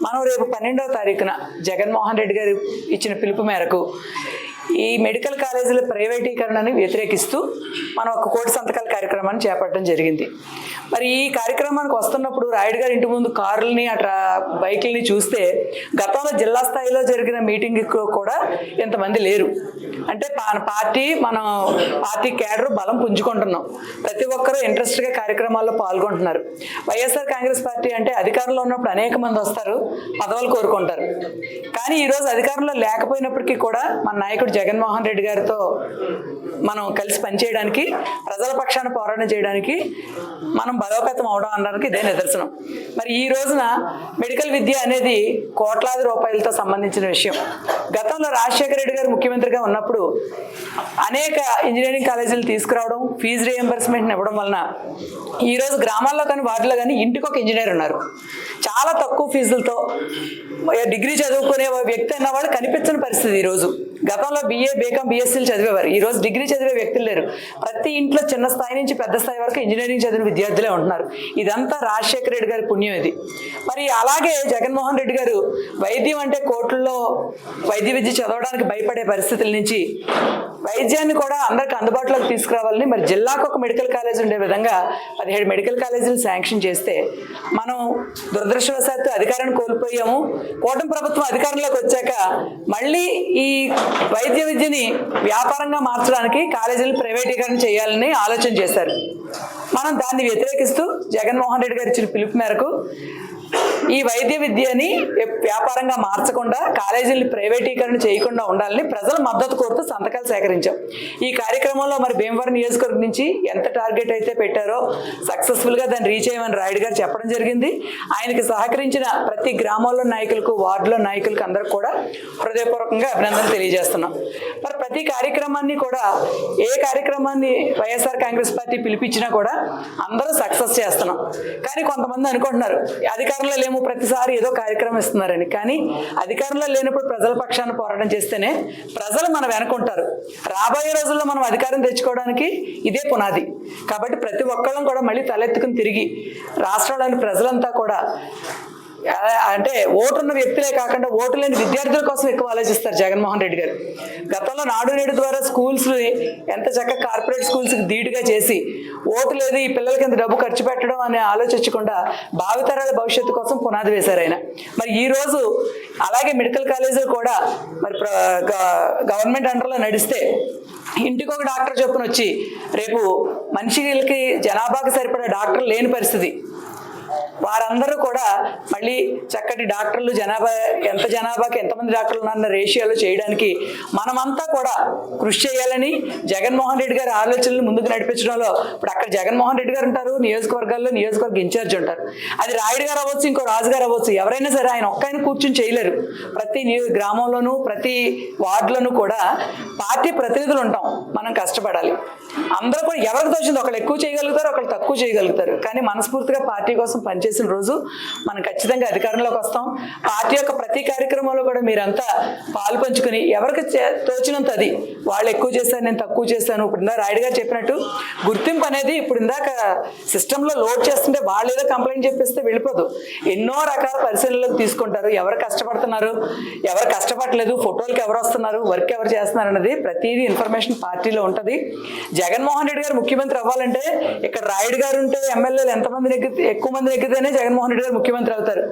మనం రేపు పన్నెండవ తారీఖున జగన్మోహన్ రెడ్డి గారు ఇచ్చిన పిలుపు మేరకు ఈ మెడికల్ కాలేజీల ప్రైవేటీకరణని వ్యతిరేకిస్తూ మనం ఒక కోటి సంతకాల కార్యక్రమాన్ని చేపట్టడం జరిగింది. మరి ఈ కార్యక్రమానికి వస్తున్నప్పుడు రాయుడు గారి ఇంటి ముందు కార్లని అట్లా బైకుల్ని చూస్తే గతంలో జిల్లా స్థాయిలో జరిగిన మీటింగ్ కూడా ఇంతమంది లేరు. అంటే పార్టీ మనం పార్టీ కేడర్ బలం పుంజుకుంటున్నాం. ప్రతి ఒక్కరూ ఇంట్రెస్ట్గా కార్యక్రమాల్లో పాల్గొంటున్నారు. వైఎస్ఆర్ కాంగ్రెస్ పార్టీ అంటే అధికారంలో ఉన్నప్పుడు అనేక మంది వస్తారు పదవులు కోరుకుంటారు. కానీ ఈరోజు అధికారంలో లేకపోయినప్పటికీ కూడా మన నాయకుడు జగన్మోహన్ రెడ్డి గారితో మనం కలిసి పనిచేయడానికి ప్రజల పక్షాన పోరాటం చేయడానికి మనం బలోపేతం అవడం అనడానికి ఇదే నిదర్శనం. మరి ఈ రోజున మెడికల్ విద్య అనేది కోట్లాది రూపాయలతో సంబంధించిన విషయం. గతంలో రాజశేఖర రెడ్డి గారు ముఖ్యమంత్రిగా ఉన్నప్పుడు అనేక ఇంజనీరింగ్ కాలేజీలు తీసుకురావడం ఫీజు రియంబర్స్మెంట్ని ఇవ్వడం వలన ఈరోజు గ్రామాల్లో కానీ వాటిలో కానీ ఇంటికి ఒక ఇంజనీర్ ఉన్నారు. చాలా తక్కువ ఫీజులతో డిగ్రీ చదువుకునే వ్యక్తి అన్నవాడు కనిపించని పరిస్థితి ఈరోజు గతంలో బిఏ బీకామ్ బీఎస్సీలు చదివేవారు. ఈ రోజు డిగ్రీ చదివే వ్యక్తులు లేరు. ప్రతి ఇంట్లో చిన్న స్థాయి నుంచి పెద్ద స్థాయి వరకు ఇంజనీరింగ్ చదివిన విద్యార్థులే ఉంటున్నారు. ఇదంతా రాజశేఖర రెడ్డి గారి పుణ్యం ఇది. మరి అలాగే జగన్మోహన్ రెడ్డి గారు వైద్యం అంటే కోర్టుల్లో వైద్య విద్య చదవడానికి భయపడే పరిస్థితుల నుంచి వైద్యాన్ని కూడా అందరికి అందుబాటులోకి తీసుకురావాలని మరి జిల్లాకు ఒక మెడికల్ కాలేజ్ ఉండే విధంగా పదిహేడు మెడికల్ కాలేజీలు శాంక్షన్ చేస్తే మనం దురదృష్టవశాత్తు అధికారాన్ని కోల్పోయాము. కూటమి ప్రభుత్వం అధికారంలోకి వచ్చాక మళ్ళీ ఈ వైద్య విద్యని వ్యాపారంగా మార్చడానికి కాలేజీలు ప్రైవేటీకరణ చేయాలని ఆలోచన చేశారు. మనం దాన్ని వ్యతిరేకిస్తూ జగన్మోహన్ రెడ్డి గారు ఇచ్చిన పిలుపు మేరకు ఈ వైద్య విద్యని వ్యాపారంగా మార్చకుండా కాలేజీలు ప్రైవేటీకరణ చేయకుండా ఉండాలని ప్రజల మద్దతు కోరుతూ సంతకాలు సేకరించాం. ఈ కార్యక్రమంలో మరి భీమవరం నియోజకవర్గం నుంచి ఎంత టార్గెట్ అయితే పెట్టారో సక్సెస్ఫుల్గా దాన్ని రీచ్ అయ్యమని రాయుడు గారు చెప్పడం జరిగింది. ఆయనకి సహకరించిన ప్రతి గ్రామంలో నాయకులకు వార్డులో నాయకులకు అందరికి కూడా హృదయపూర్వకంగా అభినందనలు తెలియజేస్తున్నాం. మరి ప్రతి కార్యక్రమాన్ని కూడా ఏ కార్యక్రమాన్ని వైఎస్ఆర్ కాంగ్రెస్ పార్టీ పిలిపించినా కూడా అందరూ సక్సెస్ చేస్తున్నాం. కానీ కొంతమంది అనుకుంటున్నారు అధికారంలో ఏమో ప్రతిసారి ఏదో కార్యక్రమం ఇస్తున్నారని. కానీ అధికారంలో లేనప్పుడు ప్రజల పక్షాన పోరాటం చేస్తేనే ప్రజలు మన వెనుకుంటారు. రాబోయే రోజుల్లో మనం అధికారం తెచ్చుకోవడానికి ఇదే పునాది. కాబట్టి ప్రతి ఒక్కళ్ళం కూడా మళ్ళీ తలెత్తుకుని తిరిగి రాష్ట్రంలోని ప్రజలంతా కూడా అంటే ఓటున్న వ్యక్తులే కాకుండా ఓటు లేని విద్యార్థుల కోసం ఎక్కువ ఆలోచిస్తారు జగన్మోహన్ రెడ్డి గారు. గతంలో నాడు నేడు ద్వారా స్కూల్స్ ఎంత చక్కగా కార్పొరేట్ స్కూల్స్కి ధీటుగా చేసి ఓటు లేదు ఈ పిల్లలకి ఎంత డబ్బు ఖర్చు పెట్టడం అనే ఆలోచించకుండా భావితరాల భవిష్యత్తు కోసం పునాది వేశారు ఆయన. మరి ఈ రోజు అలాగే మెడికల్ కాలేజీలు కూడా మరి ప్ర- గ- గవర్నమెంట్ అండర్లో నడిస్తే ఇంటికి ఒక డాక్టర్ చొప్పున వచ్చి రేపు మనిషికి జనాభాకి సరిపడే డాక్టర్ లేని పరిస్థితి. వారందరూ కూడా మళ్ళీ చక్కటి డాక్టర్లు జనాభా ఎంత జనాభాకి ఎంతమంది డాక్టర్లు ఉన్నారన్న రేషియోలో చేయడానికి మనమంతా కూడా కృషి చేయాలని జగన్మోహన్ రెడ్డి గారి ఆలోచనలు ముందుకు నడిపించడంలో ఇప్పుడు అక్కడ జగన్మోహన్ రెడ్డి గారు ఉంటారు నియోజకవర్గాల్లో నియోజకవర్గ ఇన్ఛార్జ్ ఉంటారు. అది రాయుడు గారు అవ్వచ్చు ఇంకో రాజు గారు అవ్వచ్చు ఎవరైనా సరే ఆయన ఒక్క ఆయన కూర్చొని చేయలేరు. ప్రతి గ్రామంలోనూ ప్రతి వార్డులోనూ కూడా పార్టీ ప్రతినిధులు ఉంటాం. మనం కష్టపడాలి. అందరూ కూడా ఎవరికి తోచింది ఒకళ్ళు ఎక్కువ చేయగలుగుతారు ఒకళ్ళు తక్కువ చేయగలుగుతారు. కానీ మనస్ఫూర్తిగా పార్టీ కోసం చేసిన రోజు మనం ఖచ్చితంగా అధికారంలోకి వస్తాం. పార్టీ యొక్క ప్రతి కార్యక్రమంలో కూడా మీరంతా పాలు పంచుకుని ఎవరికి చే- తోచినంత అది. వాళ్ళు ఎక్కువ చేశారు నేను తక్కువ చేశాను. ఇప్పుడు ఇందా రాయుడు గారు చెప్పినట్టు గుర్తింపు అనేది ఇప్పుడు ఇందాక సిస్టంలో లోడ్ చేస్తుంటే వాళ్ళు ఏదో కంప్లైంట్ చెప్పేస్తే వెళ్ళిపోదు. ఎన్నో రకాల పరిశీలనలకు తీసుకుంటారు. ఎవరు కష్టపడుతున్నారు? ఎవరు కష్టపడలేదు ఫోటోలకు ఎవరు వస్తున్నారు? వర్క్ ఎవరు చేస్తున్నారు అన్నది ప్రతిదీ ఇన్ఫర్మేషన్ పార్టీలో ఉంటుంది. జగన్మోహన్ రెడ్డి గారు ముఖ్యమంత్రి అవ్వాలంటే ఇక్కడ రాయుడు గారు ఉంటే ఎమ్మెల్యేలు ఎంతమంది నెగ్గితే ఎక్కువ మంది వస్తేనే జగన్మోహన్ రెడ్డి గారు ముఖ్యమంత్రి అవుతారు.